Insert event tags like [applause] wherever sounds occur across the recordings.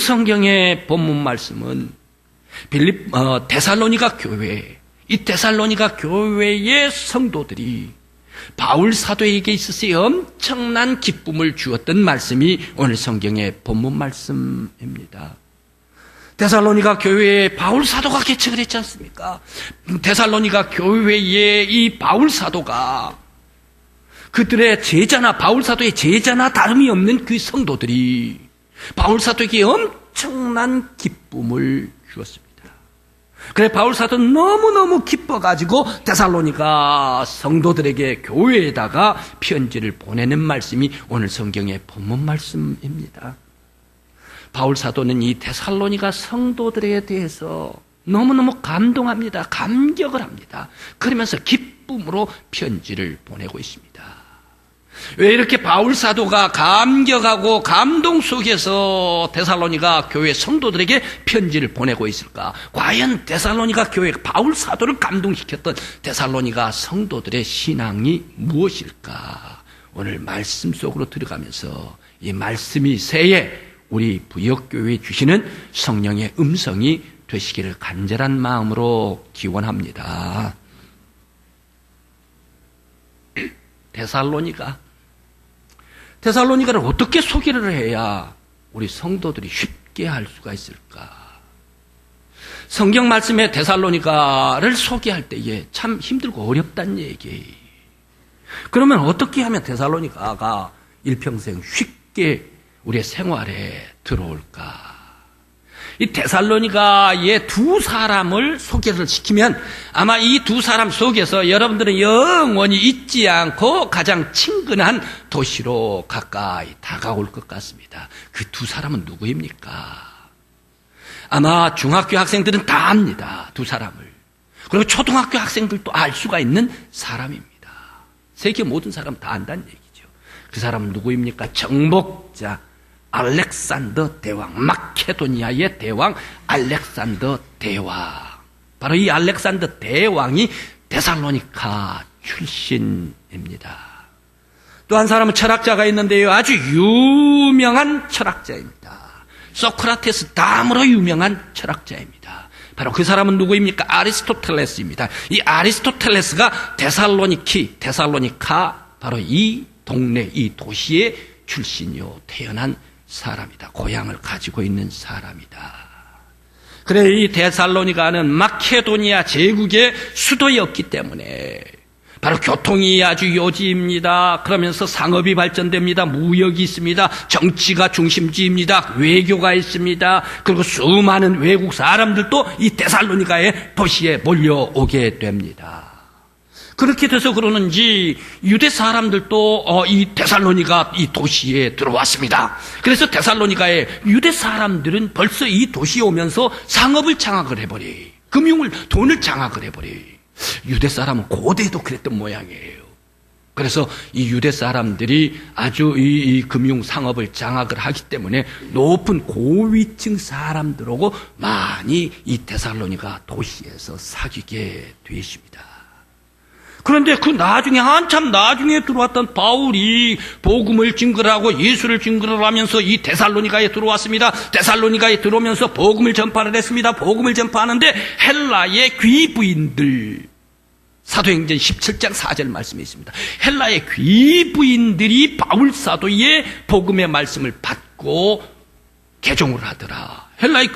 오늘 성경의 본문 말씀은 빌립 어, 데살로니가 교회 이 데살로니가 교회의 성도들이 바울 사도에게 있어서 엄청난 기쁨을 주었던 말씀이 오늘 성경의 본문 말씀입니다. 데살로니가 교회에 바울 사도가 개척을 했지 않습니까? 데살로니가 교회에 이 바울 사도가 그들의 제자나 바울 사도의 제자나 다름이 없는 그 성도들이 바울 사도에게 엄청난 기쁨을 주었습니다. 그래 바울 사도는 너무너무 기뻐가지고 데살로니가 성도들에게 교회에다가 편지를 보내는 말씀이 오늘 성경의 본문 말씀입니다. 바울 사도는 이 데살로니가 성도들에 대해서 너무너무 감동합니다. 감격을 합니다. 그러면서 기쁨으로 편지를 보내고 있습니다. 왜 이렇게 바울 사도가 감격하고 감동 속에서 데살로니가 교회 성도들에게 편지를 보내고 있을까? 과연 데살로니가 교회 바울 사도를 감동시켰던 데살로니가 성도들의 신앙이 무엇일까? 오늘 말씀 속으로 들어가면서 이 말씀이 새해 우리 부역교회에 주시는 성령의 음성이 되시기를 간절한 마음으로 기원합니다. [clears throat] 데살로니가 데살로니가를 어떻게 소개를 해야 우리 성도들이 쉽게 할 수가 있을까? 성경 말씀에 데살로니가를 소개할 때에 참 힘들고 어렵다는 얘기. 그러면 어떻게 하면 데살로니가가 일평생 쉽게 우리의 생활에 들어올까? 이 데살로니가의 두 사람을 소개를 시키면 아마 이 두 사람 속에서 여러분들은 영원히 잊지 않고 가장 친근한 도시로 가까이 다가올 것 같습니다. 그 두 사람은 누구입니까? 아마 중학교 학생들은 다 압니다. 두 사람을. 그리고 초등학교 학생들도 알 수가 있는 사람입니다. 세계 모든 사람 다 안다는 얘기죠. 그 사람은 누구입니까? 정복자. 알렉산더 대왕, 마케도니아의 대왕 알렉산더 대왕. 바로 이 알렉산더 대왕이 데살로니카 출신입니다. 또 한 사람은 철학자가 있는데요. 아주 유명한 철학자입니다. 소크라테스 다음으로 유명한 철학자입니다. 바로 그 사람은 누구입니까? 아리스토텔레스입니다. 이 아리스토텔레스가 데살로니키, 데살로니카, 바로 이 동네, 이 도시의 출신이요. 태어난 사람이다. 고향을 가지고 있는 사람이다. 그래 이 데살로니가는 마케도니아 제국의 수도였기 때문에 바로 교통이 아주 요지입니다. 그러면서 상업이 발전됩니다. 무역이 있습니다. 정치가 중심지입니다. 외교가 있습니다. 그리고 수많은 외국 사람들도 이 데살로니가의 도시에 몰려오게 됩니다. 그렇게 돼서 그러는지 유대 사람들도 어, 이 데살로니가 이 도시에 들어왔습니다. 그래서 데살로니가의 유대 사람들은 벌써 이 도시에 오면서 상업을 장악을 해버려. 금융을 돈을 장악을 해버려. 유대 사람은 고대에도 그랬던 모양이에요. 그래서 이 유대 사람들이 아주 이, 이 금융 상업을 장악을 하기 때문에 높은 고위층 사람들하고 많이 이 데살로니가 도시에서 사귀게 되십니다. 그런데 그 나중에 한참 나중에 들어왔던 바울이 복음을 증거하고 예수를 증거를 하면서 이 데살로니가에 들어왔습니다. 데살로니가에 들어오면서 복음을 전파를 했습니다. 복음을 전파하는데 헬라의 귀부인들 사도행전 17장 4절 말씀에 있습니다. 헬라의 귀부인들이 바울 사도의 복음의 말씀을 받고 개종을 하더라. 헬라의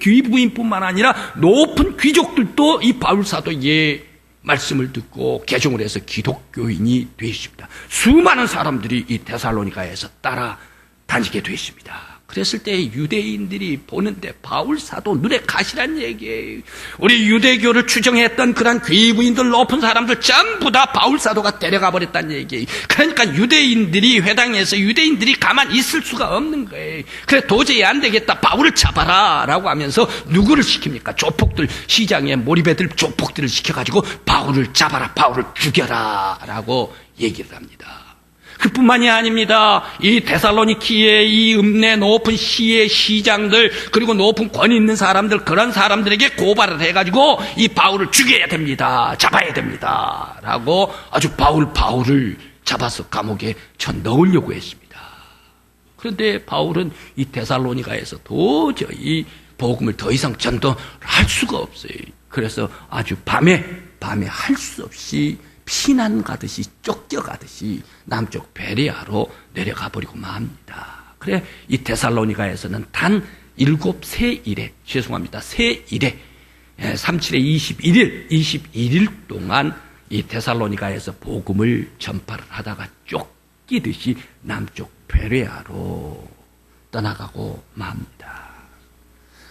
귀부인뿐만 아니라 높은 귀족들도 이 바울 사도의 말씀을 듣고 개종을 해서 기독교인이 되십니다. 수많은 사람들이 이 데살로니가에서 따라 다니게 되십니다. 그랬을 때 유대인들이 보는데 바울 사도 눈에 가시란 얘기예요. 우리 유대교를 추정했던 그런 귀부인들 높은 사람들 전부 다 바울 사도가 데려가 버렸다는 얘기예요. 그러니까 유대인들이 회당에서 유대인들이 가만 있을 수가 없는 거예요. 그래 도저히 안 되겠다. 바울을 잡아라라고 하면서 누구를 시킵니까? 조폭들 시장에 몰입애들 조폭들을 시켜가지고 바울을 잡아라, 바울을 죽여라라고 얘기를 합니다. 그뿐만이 아닙니다. 이 데살로니키의 이 읍내 높은 시의 시장들 그리고 높은 권위 있는 사람들 그런 사람들에게 고발을 해가지고 이 바울을 죽여야 됩니다. 잡아야 됩니다. 라고 아주 바울 바울을 잡아서 감옥에 쳐 넣으려고 했습니다. 그런데 바울은 이 데살로니가에서 도저히 복음을 더 이상 전도할 수가 없어요. 그래서 아주 밤에 밤에 할 수 없이 피난 가듯이 쫓겨가듯이 남쪽 베레아로 내려가 버리고 맙니다. 그래 이 데살로니가에서는 단 일곱 세 일에 죄송합니다. 세 일에 37에 21일 21일 동안 이 데살로니가에서 복음을 전파를 하다가 쫓기듯이 남쪽 베레아로 떠나가고 맙니다.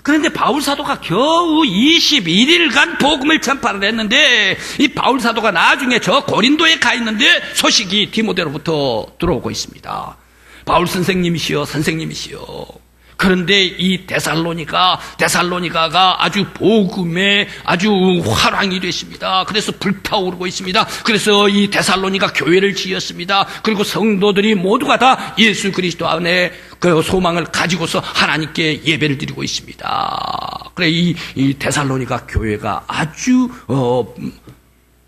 그런데 바울 사도가 겨우 21일간 복음을 전파를 했는데 이 바울 사도가 나중에 저 고린도에 가 있는데 소식이 디모데로부터 들어오고 있습니다. 바울 선생님이시여 선생님이시여 그런데 이 데살로니가 데살로니가가 아주 복음의 아주 화랑이 됐습니다. 그래서 불타오르고 있습니다. 그래서 이 데살로니가 교회를 지었습니다. 그리고 성도들이 모두가 다 예수 그리스도 안에 그 소망을 가지고서 하나님께 예배를 드리고 있습니다. 그래 이, 이 데살로니가 교회가 아주 어,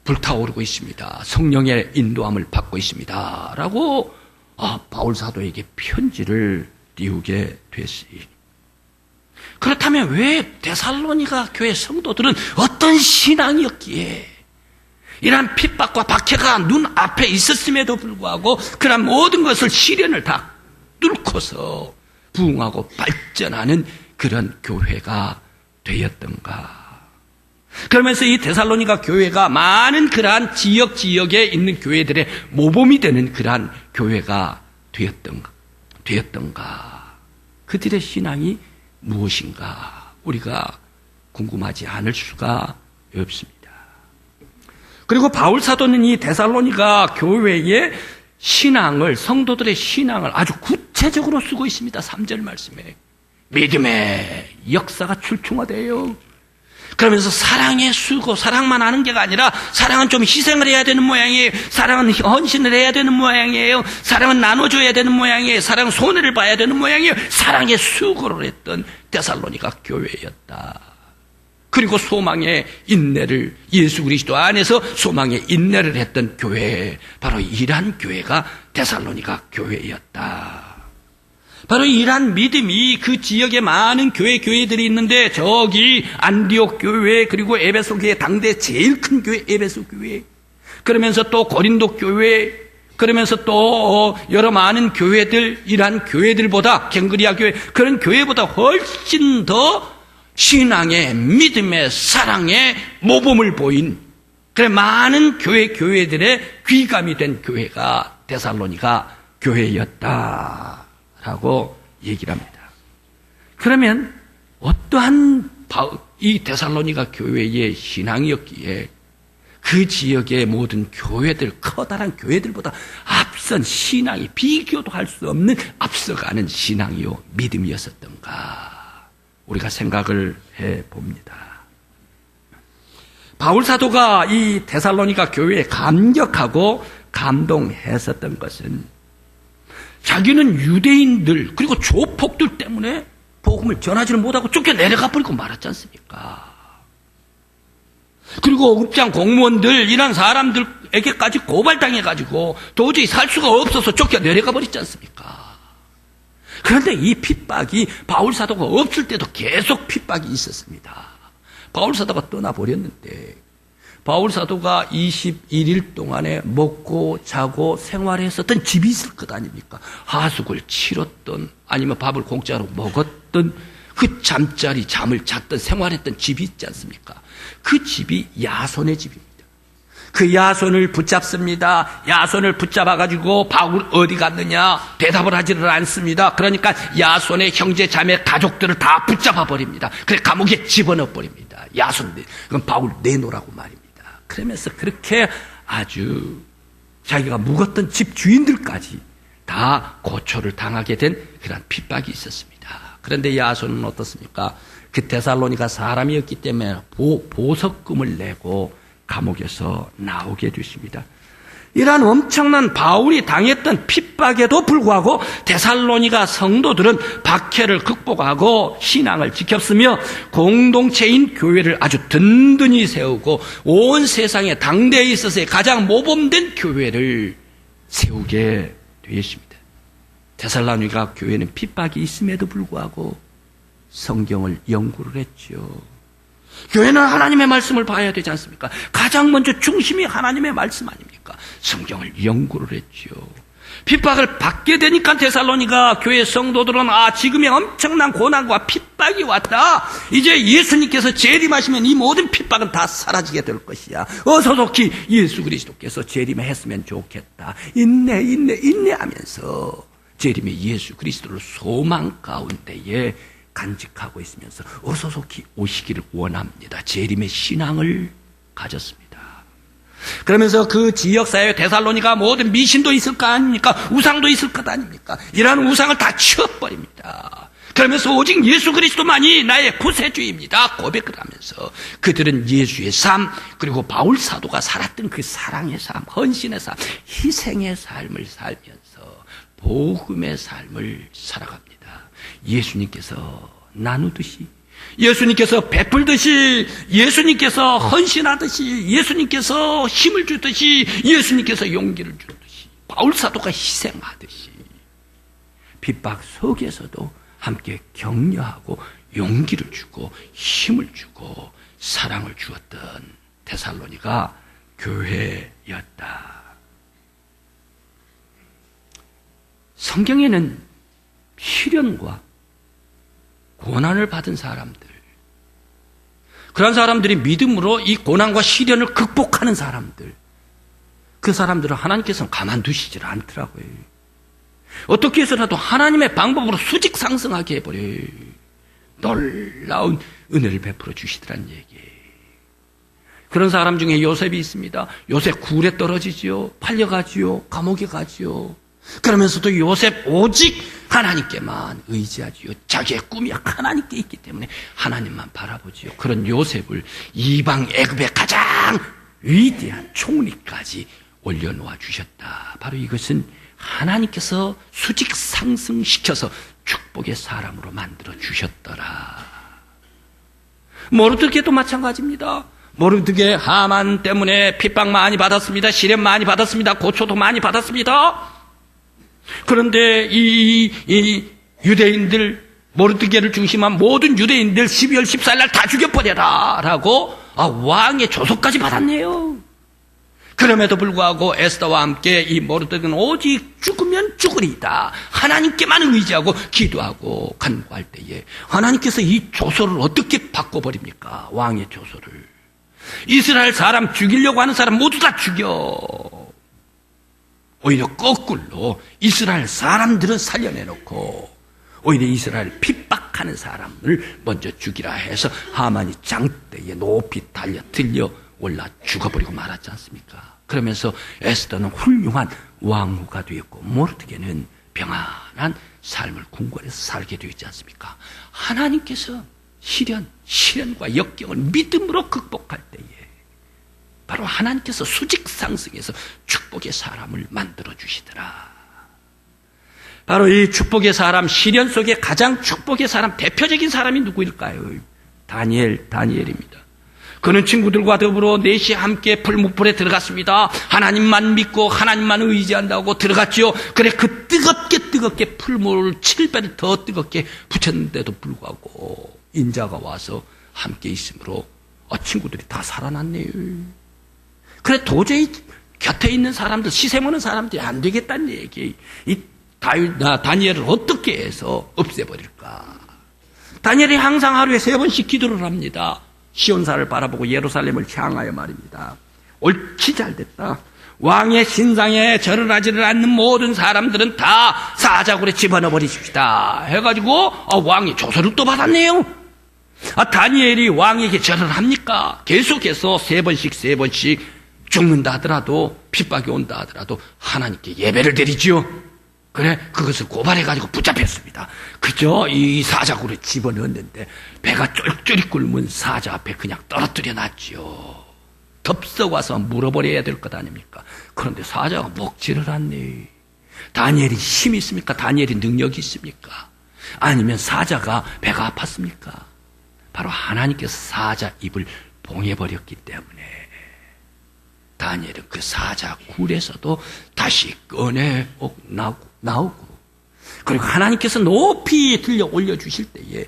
불타오르고 있습니다. 성령의 인도함을 받고 있습니다.라고 아, 바울 사도에게 편지를 띄우게 됐으니. 그렇다면 왜 데살로니가 교회 성도들은 어떤 신앙이었기에 이러한 핍박과 박해가 눈 앞에 있었음에도 불구하고 그런 모든 것을 시련을 다 뚫고서 부흥하고 발전하는 그런 교회가 되었던가. 그러면서 이 데살로니가 교회가 많은 그러한 지역 지역에 있는 교회들의 모범이 되는 그러한 교회가 되었던가. 되었던가? 그들의 신앙이 무엇인가? 우리가 궁금하지 않을 수가 없습니다. 그리고 바울 사도는 이 데살로니가 교회의 신앙을 성도들의 신앙을 아주 구체적으로 쓰고 있습니다. 3절 말씀에 믿음의 역사가 출중하대요. 그러면서 사랑의 수고, 사랑만 하는 게가 아니라 사랑은 좀 희생을 해야 되는 모양이에요. 사랑은 헌신을 해야 되는 모양이에요. 사랑은 나눠줘야 되는 모양이에요. 사랑은 손해를 봐야 되는 모양이에요. 사랑의 수고를 했던 데살로니가 교회였다. 그리고 소망의 인내를 예수 그리스도 안에서 소망의 인내를 했던 교회 바로 이란 교회가 데살로니가 교회였다. 바로 이러한 믿음이 그 지역에 많은 교회 교회들이 있는데 저기 안디옥 교회 그리고 에베소 교회 당대 제일 큰 교회 에베소 교회 그러면서 또 고린도 교회 그러면서 또 여러 많은 교회들 이러한 교회들보다 갱그리아 교회 그런 교회보다 훨씬 더 신앙의 믿음의 사랑의 모범을 보인 그래 많은 교회 교회들의 귀감이 된 교회가 데살로니가 교회였다. 라고 얘기를 합니다. 그러면 어떠한 이 데살로니가 교회의 신앙이었기에 그 지역의 모든 교회들, 커다란 교회들보다 앞선 신앙이 비교도 할 수 없는 앞서가는 신앙이요, 믿음이었었던가. 우리가 생각을 해 봅니다. 바울 사도가 이 데살로니가 교회에 감격하고 감동했었던 것은 자기는 유대인들 그리고 조폭들 때문에 복음을 전하지를 못하고 쫓겨 내려가 버리고 말았지 않습니까? 그리고 업장 공무원들 이런 사람들에게까지 고발당해 가지고 도저히 살 수가 없어서 쫓겨 내려가 버렸지 않습니까? 그런데 이 핍박이 바울 사도가 없을 때도 계속 핍박이 있었습니다. 바울 사도가 떠나 버렸는데 바울 사도가 21일 동안에 먹고 자고 생활했었던 집이 있을 것 아닙니까? 하숙을 치렀던 아니면 밥을 공짜로 먹었던 그 잠자리 잠을 잤던 생활했던 집이 있지 않습니까? 그 집이 야손의 집입니다. 그 야손을 붙잡습니다. 야손을 붙잡아가지고 바울 어디 갔느냐? 대답을 하지를 않습니다. 그러니까 야손의 형제 자매 가족들을 다 붙잡아 버립니다. 그래 감옥에 집어넣어 버립니다. 야손, 그건 바울 내놓으라고 말입니다. 그러면서 그렇게 아주 자기가 묵었던 집 주인들까지 다 고초를 당하게 된 그런 핍박이 있었습니다. 그런데 야손은 어떻습니까? 그 데살로니가 사람이었기 때문에 보, 보석금을 내고 감옥에서 나오게 되십니다. 이러한 엄청난 바울이 당했던 핍박에도 불구하고 데살로니가 성도들은 박해를 극복하고 신앙을 지켰으며 공동체인 교회를 아주 든든히 세우고 온 세상에 당대에 있어서의 가장 모범된 교회를 세우게 되었습니다. 데살로니가 교회는 핍박이 있음에도 불구하고 성경을 연구를 했죠. 교회는 하나님의 말씀을 봐야 되지 않습니까? 가장 먼저 중심이 하나님의 말씀 아닙니까? 성경을 연구를 했죠. 핍박을 받게 되니까 데살로니가 교회 성도들은 아 지금의 엄청난 고난과 핍박이 왔다. 이제 예수님께서 재림하시면 이 모든 핍박은 다 사라지게 될 것이야. 어서 속히 예수 그리스도께서 재림했으면 좋겠다. 인내 인내 인내하면서 재림의 예수 그리스도를 소망 가운데에 간직하고 있으면서 어서 속히 오시기를 원합니다. 재림의 신앙을 가졌습니다. 그러면서 그 지역사회 데살로니가 모든 미신도 있을 거 아닙니까? 우상도 있을 것 아닙니까? 이러한 우상을 다 치워버립니다. 그러면서 오직 예수 그리스도만이 나의 구세주입니다. 고백을 하면서 그들은 예수의 삶, 그리고 바울 사도가 살았던 그 사랑의 삶, 헌신의 삶, 희생의 삶을 살면서 복음의 삶을 살아갑니다. 예수님께서 나누듯이 예수님께서 베풀듯이 예수님께서 헌신하듯이 예수님께서 힘을 주듯이 예수님께서 용기를 주듯이 바울 사도가 희생하듯이 핍박 속에서도 함께 격려하고 용기를 주고 힘을 주고 사랑을 주었던 데살로니가 교회였다. 성경에는 시련과 고난을 받은 사람들, 그런 사람들이 믿음으로 이 고난과 시련을 극복하는 사람들, 그 사람들은 하나님께서는 가만두시질 않더라고요. 어떻게 해서라도 하나님의 방법으로 수직 상승하게 해버려요. 놀라운 은혜를 베풀어 주시더란 얘기예요. 그런 사람 중에 요셉이 있습니다. 요셉 굴에 떨어지지요. 팔려가지요. 감옥에 가지요. 그러면서도 요셉 오직 하나님께만 의지하지요. 자기의 꿈이 하나님께 있기 때문에 하나님만 바라보지요. 그런 요셉을 이방 애굽의 가장 위대한 총리까지 올려놓아 주셨다. 바로 이것은 하나님께서 수직 상승시켜서 축복의 사람으로 만들어 주셨더라. 모르드게도 마찬가지입니다. 모르드게 하만 때문에 핍박 많이 받았습니다. 시련 많이 받았습니다. 고초도 많이 받았습니다. 그런데 이, 이 유대인들 모르드게를 중심한 모든 유대인들 12월 14일 날 다 죽여버려라 라고 아, 왕의 조소까지 받았네요. 그럼에도 불구하고 에스더와 함께 이 모르드게는 오직 죽으면 죽으리다. 하나님께만 의지하고 기도하고 간구할 때에 하나님께서 이 조소를 어떻게 바꿔버립니까? 왕의 조소를. 이스라엘 사람 죽이려고 하는 사람 모두 다 죽여. 오히려 거꾸로 이스라엘 사람들은 살려내놓고 오히려 이스라엘 핍박하는 사람을 먼저 죽이라 해서 하만이 장대에 높이 달려 들려 올라 죽어버리고 말았지 않습니까? 그러면서 에스더는 훌륭한 왕후가 되었고 모르드게는 평안한 삶을 궁궐에서 살게 되었지 않습니까? 하나님께서 시련, 시련과 역경을 믿음으로 극복할 때에 바로 하나님께서 수직 상승해서 축복의 사람을 만들어 주시더라. 바로 이 축복의 사람, 시련 속에 가장 축복의 사람, 대표적인 사람이 누구일까요? 다니엘, 다니엘입니다. 그는 친구들과 더불어 넷이 함께 풀무불에 들어갔습니다. 하나님만 믿고 하나님만 의지한다고 들어갔지요. 그래 그 뜨겁게 뜨겁게 풀물을 7배를 더 뜨겁게 붙였는데도 불구하고 인자가 와서 함께 있으므로 아, 친구들이 다 살아났네요. 그래 도저히 곁에 있는 사람들 시샘하는 사람들이 안 되겠다는 얘기. 이 다니엘을 어떻게 해서 없애버릴까? 다니엘이 항상 하루에 세 번씩 기도를 합니다. 시온사를 바라보고 예루살렘을 향하여 말입니다. 옳지 잘 됐다. 왕의 신상에 절을 하지를 않는 모든 사람들은 다 사자굴에 집어넣어 버리십시다. 해가지고 아, 왕이 조서를 또 받았네요. 아, 다니엘이 왕에게 절을 합니까? 계속해서 세 번씩 세 번씩 죽는다 하더라도 핍박이 온다 하더라도 하나님께 예배를 드리지요. 그래 그것을 고발해 가지고 붙잡혔습니다. 그저 이 사자굴에 집어넣었는데 배가 쫄쫄이 굶은 사자 앞에 그냥 떨어뜨려 놨지요. 덥석 와서 물어버려야 될 것 아닙니까? 그런데 사자가 먹지를 않네. 다니엘이 힘이 있습니까? 다니엘이 능력이 있습니까? 아니면 사자가 배가 아팠습니까? 바로 하나님께서 사자 입을 봉해버렸기 때문에 다니엘은 그 사자 굴에서도 다시 꺼내 나오고, 그리고 하나님께서 높이 들려 올려 주실 때에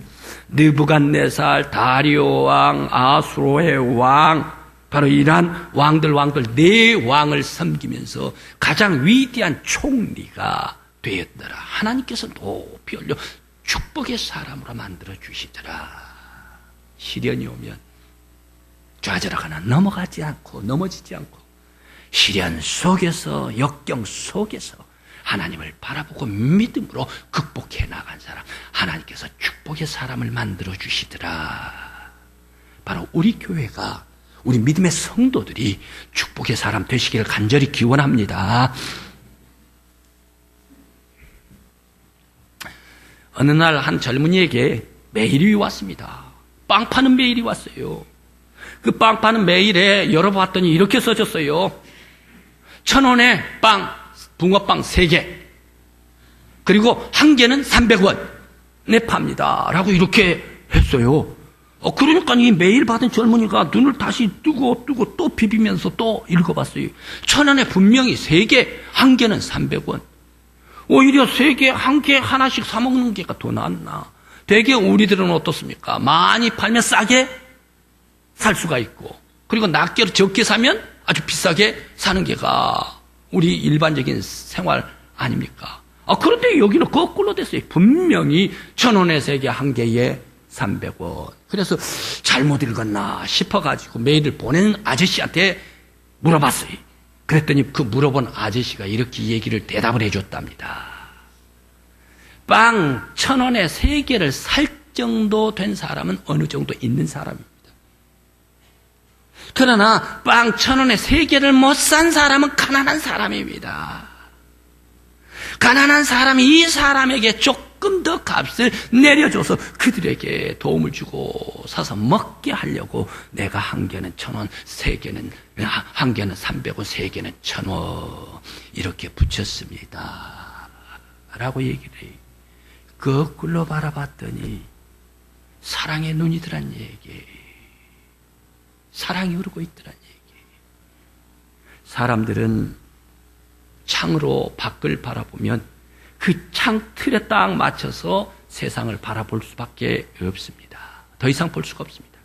느부갓네살, 다리오 왕, 아수로의 왕, 바로 이러한 왕들 왕들 네 왕을 섬기면서 가장 위대한 총리가 되었더라. 하나님께서 높이 올려 축복의 사람으로 만들어 주시더라. 시련이 오면 좌절하거나 넘어가지 않고 넘어지지 않고 시련 속에서 역경 속에서 하나님을 바라보고 믿음으로 극복해 나간 사람 하나님께서 축복의 사람을 만들어 주시더라. 바로 우리 교회가 우리 믿음의 성도들이 축복의 사람 되시기를 간절히 기원합니다. 어느 날 한 젊은이에게 메일이 왔습니다. 빵 파는 메일이 왔어요. 그 빵 파는 메일에 열어봤더니 이렇게 써졌어요. 천 원에 빵, 붕어빵 세 개. 그리고 한 개는 300원. 내 팝니다. 라고 이렇게 했어요. 어, 그러니까 이 메일 받은 젊은이가 눈을 다시 뜨고 뜨고 또 비비면서 또 읽어봤어요. 천 원에 분명히 세 개, 한 개는 300원. 오히려 세 개, 한 개, 하나씩 사먹는 게가 더 낫나. 대개 우리들은 어떻습니까? 많이 팔면 싸게 살 수가 있고, 그리고 낱개로 적게 사면 아주 비싸게 사는 게가 우리 일반적인 생활 아닙니까? 아, 그런데 여기는 거꾸로 됐어요. 분명히 천 원에 세 개, 한 개에 300원. 그래서 잘못 읽었나 싶어가지고 메일을 보낸 아저씨한테 물어봤어요. 그랬더니 그 물어본 아저씨가 이렇게 얘기를 대답을 해줬답니다. 빵 천 원에 세 개를 살 정도 된 사람은 어느 정도 있는 사람입니다. 그러나 빵 천 원에 세 개를 못 산 사람은 가난한 사람입니다. 가난한 사람이 이 사람에게 조금 더 값을 내려줘서 그들에게 도움을 주고 사서 먹게 하려고 내가 한 개는 천 원, 세 개는, 한 개는 삼백 원, 세 개는 천 원, 이렇게 붙였습니다. 라고 얘기를 해요. 거꾸로 바라봤더니 사랑의 눈이더란 얘기. 사랑이 흐르고 있더란 얘기. 사람들은 창으로 밖을 바라보면 그 창 틀에 딱 맞춰서 세상을 바라볼 수밖에 없습니다. 더 이상 볼 수가 없습니다.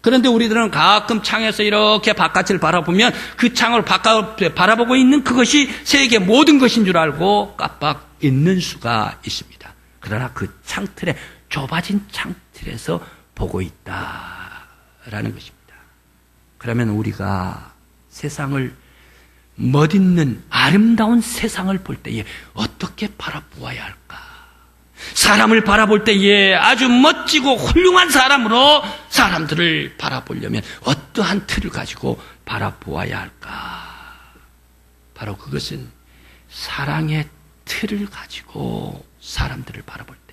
그런데 우리들은 가끔 창에서 이렇게 바깥을 바라보면 그 창을 바깥에 바라보고 있는 그것이 세계 모든 것인 줄 알고 깜빡 있는 수가 있습니다. 그러나 그 창틀에 좁아진 창틀에서 보고 있다라는 것입니다. 그러면 우리가 세상을 멋있는 아름다운 세상을 볼 때에 어떻게 바라보아야 할까? 사람을 바라볼 때에 아주 멋지고 훌륭한 사람으로 사람들을 바라보려면 어떠한 틀을 가지고 바라보아야 할까? 바로 그것은 사랑의 틀을 가지고 사람들을 바라볼 때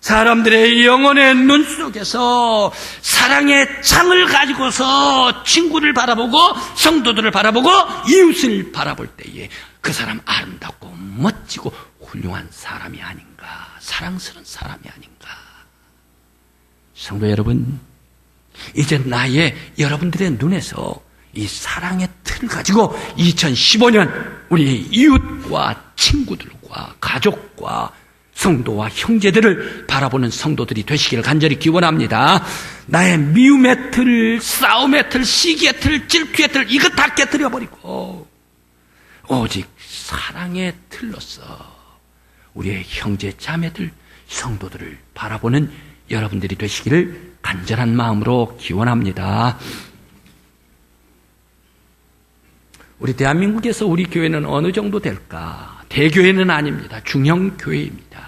사람들의 영혼의 눈 속에서 사랑의 창을 가지고서 친구를 바라보고 성도들을 바라보고 이웃을 바라볼 때에 그 사람 아름답고 멋지고 훌륭한 사람이 아닌가 사랑스러운 사람이 아닌가. 성도 여러분 이제 나의 여러분들의 눈에서 이 사랑의 틀을 가지고 2015년 우리 이웃과 친구들과 가족과 성도와 형제들을 바라보는 성도들이 되시기를 간절히 기원합니다. 나의 미움의 틀, 싸움의 틀, 시기의 틀, 질투의 틀, 이것 다 깨뜨려버리고, 오직 사랑의 틀로서 우리의 형제, 자매들, 성도들을 바라보는 여러분들이 되시기를 간절한 마음으로 기원합니다. 우리 대한민국에서 우리 교회는 어느 정도 될까? 대교회는 아닙니다. 중형 교회입니다.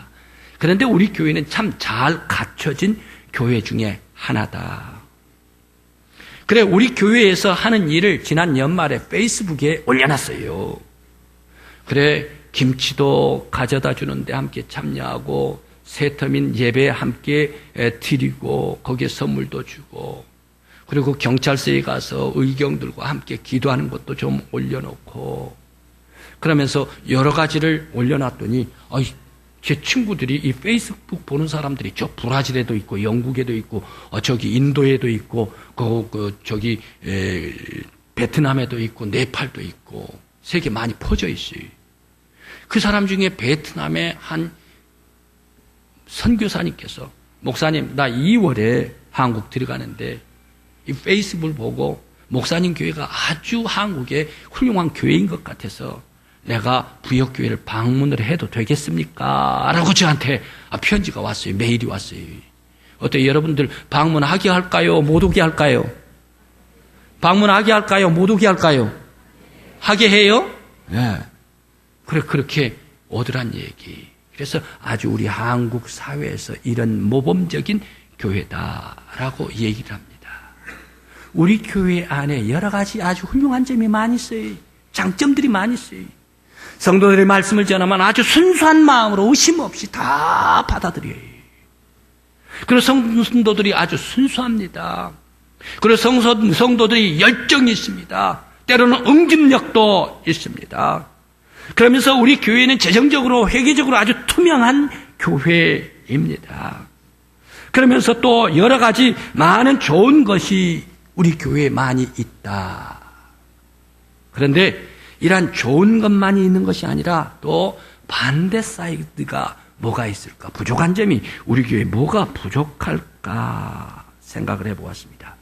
그런데 우리 교회는 참 잘 갖춰진 교회 중에 하나다. 그래, 우리 교회에서 하는 일을 지난 연말에 페이스북에 올려놨어요. 그래, 김치도 가져다 주는데 함께 참여하고, 세터민 예배 함께 드리고, 거기에 선물도 주고, 그리고 경찰서에 가서 의경들과 함께 기도하는 것도 좀 올려놓고, 그러면서 여러 가지를 올려놨더니, 아이, 제 친구들이 이 페이스북 보는 사람들이 저 브라질에도 있고 영국에도 있고 어 저기 인도에도 있고 그, 그 저기 에, 베트남에도 있고 네팔도 있고 세계 많이 퍼져 있어요. 그 사람 중에 베트남의 한 선교사님께서 목사님 나 2월에 한국 들어가는데 이 페이스북을 보고 목사님 교회가 아주 한국의 훌륭한 교회인 것 같아서 내가 부역교회를 방문을 해도 되겠습니까? 라고 저한테 아, 편지가 왔어요. 메일이 왔어요. 어때 여러분들 방문하게 할까요? 못 오게 할까요? 방문하게 할까요? 못 오게 할까요? 하게 해요? 네. 그래 그렇게 오더란 얘기. 그래서 아주 우리 한국 사회에서 이런 모범적인 교회다라고 얘기를 합니다. 우리 교회 안에 여러 가지 아주 훌륭한 점이 많이 있어요. 장점들이 많이 있어요. 성도들의 말씀을 전하면 아주 순수한 마음으로 의심 없이 다 받아들여요. 그리고 성도들이 아주 순수합니다. 그리고 성도, 성도들이 열정이 있습니다. 때로는 응집력도 있습니다. 그러면서 우리 교회는 재정적으로, 회계적으로 아주 투명한 교회입니다. 그러면서 또 여러 가지 많은 좋은 것이 우리 교회에 많이 있다. 그런데 이러한 좋은 것만이 있는 것이 아니라 또 반대 사이드가 뭐가 있을까? 부족한 점이 우리 교회에 뭐가 부족할까 생각을 해보았습니다.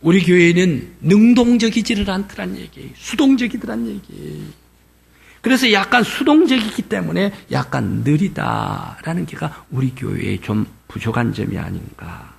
우리 교회는 능동적이지를 않더란 얘기, 수동적이더란 얘기. 그래서 약간 수동적이기 때문에 약간 느리다라는 게가 우리 교회에 좀 부족한 점이 아닌가.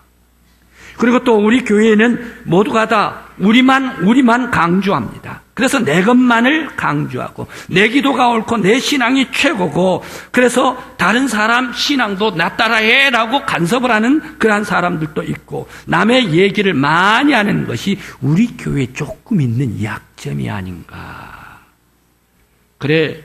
그리고 또 우리 교회는 모두가 다 우리만 우리만 강조합니다. 그래서 내 것만을 강조하고 내 기도가 옳고 내 신앙이 최고고 그래서 다른 사람 신앙도 나 따라해라고 간섭을 하는 그러한 사람들도 있고 남의 얘기를 많이 하는 것이 우리 교회에 조금 있는 약점이 아닌가. 그래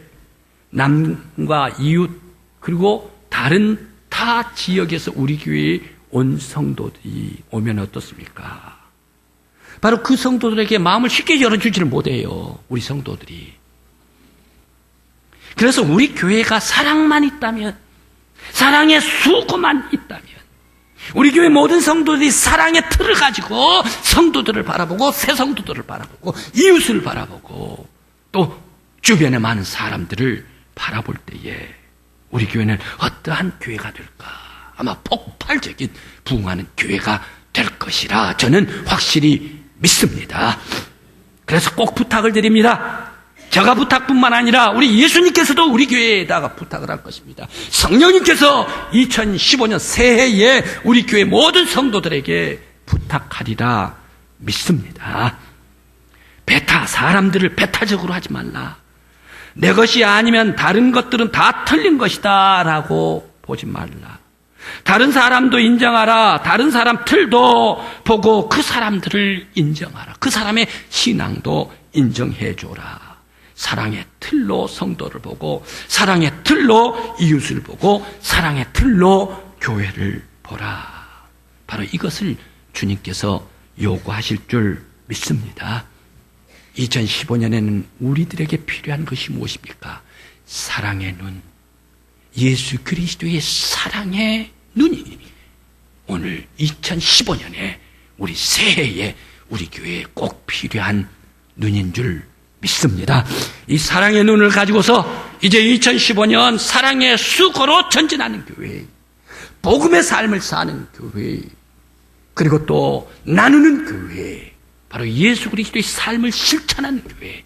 남과 이웃 그리고 다른 타 지역에서 우리 교회에 온 성도들이 오면 어떻습니까? 바로 그 성도들에게 마음을 쉽게 열어주지를 못해요. 우리 성도들이. 그래서 우리 교회가 사랑만 있다면, 사랑의 수고만 있다면, 우리 교회 모든 성도들이 사랑의 틀을 가지고 성도들을 바라보고 새 성도들을 바라보고 이웃을 바라보고 또 주변의 많은 사람들을 바라볼 때에 우리 교회는 어떠한 교회가 될까? 아마 폭발적인 부흥하는 교회가 될 것이라 저는 확실히 믿습니다. 그래서 꼭 부탁을 드립니다. 제가 부탁뿐만 아니라 우리 예수님께서도 우리 교회에다가 부탁을 할 것입니다. 성령님께서 2015년 새해에 우리 교회 모든 성도들에게 부탁하리라 믿습니다. 배타, 사람들을 배타적으로 하지 말라. 내 것이 아니면 다른 것들은 다 틀린 것이다. 라고 보지 말라. 다른 사람도 인정하라. 다른 사람 틀도 보고 그 사람들을 인정하라. 그 사람의 신앙도 인정해 줘라. 사랑의 틀로 성도를 보고, 사랑의 틀로 이웃을 보고, 사랑의 틀로 교회를 보라. 바로 이것을 주님께서 요구하실 줄 믿습니다. 2015년에는 우리들에게 필요한 것이 무엇입니까? 사랑의 눈. 예수 그리스도의 사랑의 눈이 오늘 2015년에 우리 새해에 우리 교회에 꼭 필요한 눈인 줄 믿습니다. 이 사랑의 눈을 가지고서 이제 2015년 사랑의 수고로 전진하는 교회, 복음의 삶을 사는 교회, 그리고 또 나누는 교회, 바로 예수 그리스도의 삶을 실천하는 교회,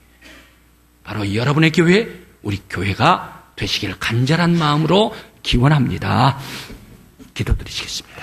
바로 여러분의 교회, 우리 교회가 되시기를 간절한 마음으로 기원합니다. 기도드리시겠습니다.